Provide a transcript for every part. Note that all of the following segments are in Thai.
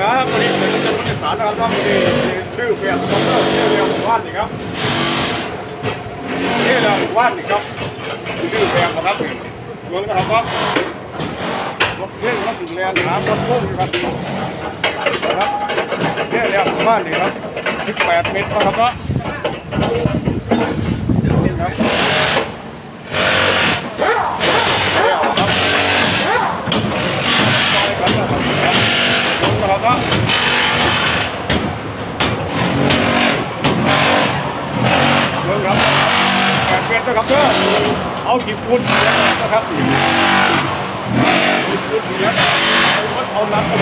ครับวันนี้เป็นผู้จัดการนะครับวันนี้ชื่อเปลี่ยนคอมเตอร์ชื่อเรียงว่านนี่ครับนี่เรียงว่านนี่ครับชื่อเปลี่ยนนะครับเมืองนะครับว่ารถเพ่งรถถึงแลนหารถพุ่งครับนะครับนี่เรียงว่านนี่ครับ18เมตรนะครับเนาะนี่ครับะครับเนาะเบิ่งครับแปดเมตรนะครับเด้อเอาสิบฟุตนะครับสิบฟุตเนี้ยเอาเอานับเอ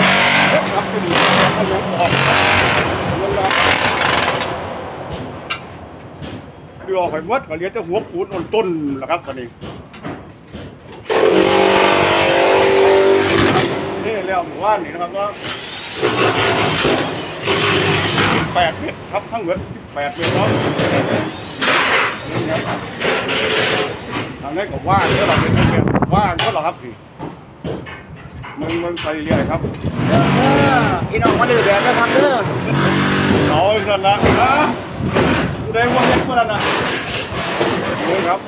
านับไปดูเอาลงออกลงครับดูออกไปหมดก็เหลือแต่หัวปูนอ่อนต้นนะครับตอนนี้นี่แล้วหมู่บ้านนี่นะครับว่า แปดเมตรครับทั้งหมดแปดเมตรเนาะทางนี้ก็ว่างก็เราเป็นเพื่อนว่างก็เราครับพี่มึงมึงไปเรื่อยครับอีน้องมาดื้อแบบนะครับเด้อเอาอีกสันละนะกูได้ว่าเล็กกว่านั้นนะมึงครับ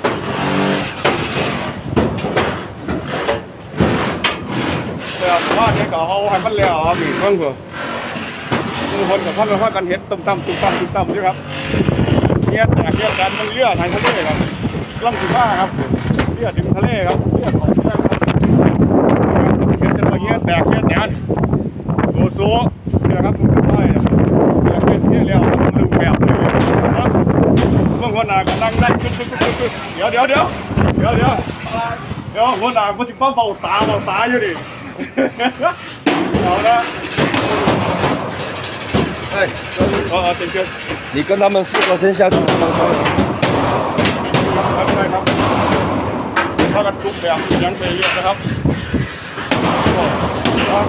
แต่ว่าเนี่ย ก็เอาให้มันแล้วครับพี่เพิ่งเผื่อมึงคนกับพ่อกับพ่อกันเห็ดตุ้มตั้มตุ้มตั้มตุ้มตั้มใช่ครับเนี่ยแต่เกี่ยวกันมันเลือดทางทะเลครับล่องสิบ้าครับเลือดถึงทะเลครับเลือดของทะเลครับเห็ดจะมาเงี้ยแตกเงี้ยแตนโซโซเนี่ยครับมันใช่ครับเนี่ยเป็นที่เรียกว่าลืมแบบเลยครับเมื่อวันหน้ากำลังได้เดี๋ยวเดี๋ยวเดี๋ยวเดี๋ยวเดี๋ยว เดี๋ยววันหน้ามันจะเบาเบาตาเบาตาอยู่ดิ เอาละ 哎， เออเต็มเต็ม 你跟他们四个先下去帮忙装。 ครับได้ครับถ้ากันทุกแบบยังไปเรียกนะครับนะครับ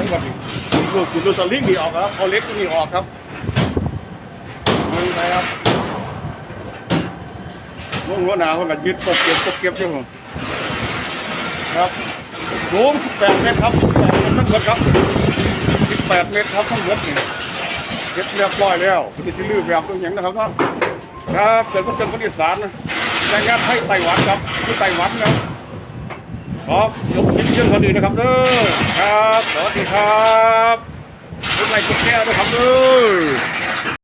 ทั้งหมดลูกจุดลูกสลิงนี่ออกครับเอาเล็กนี่ออกครับมันไปครับวงหัวหนาเขาก็ยึดกบเก็บกบเก็บใช่ไหมครับสูงแปดเมตรครับแปดเมตรทั้งหมดครับสิบแปดเมตรครับทั้งหมดนี่เก็บเรียบร้อยแล้วที่ที่ลื้อแบบตัวอย่างนะครับครับครับเกิดก็เกิดคนอีสานนะแรงงานให้ไต้หวันครับที่ไต้หวันนะ ขอยกชิ้นเชื่องกันดีนะครับเด้อครับ สวัสดีครับคุณนายกุ๊กแก้วด้วยครับเด้อ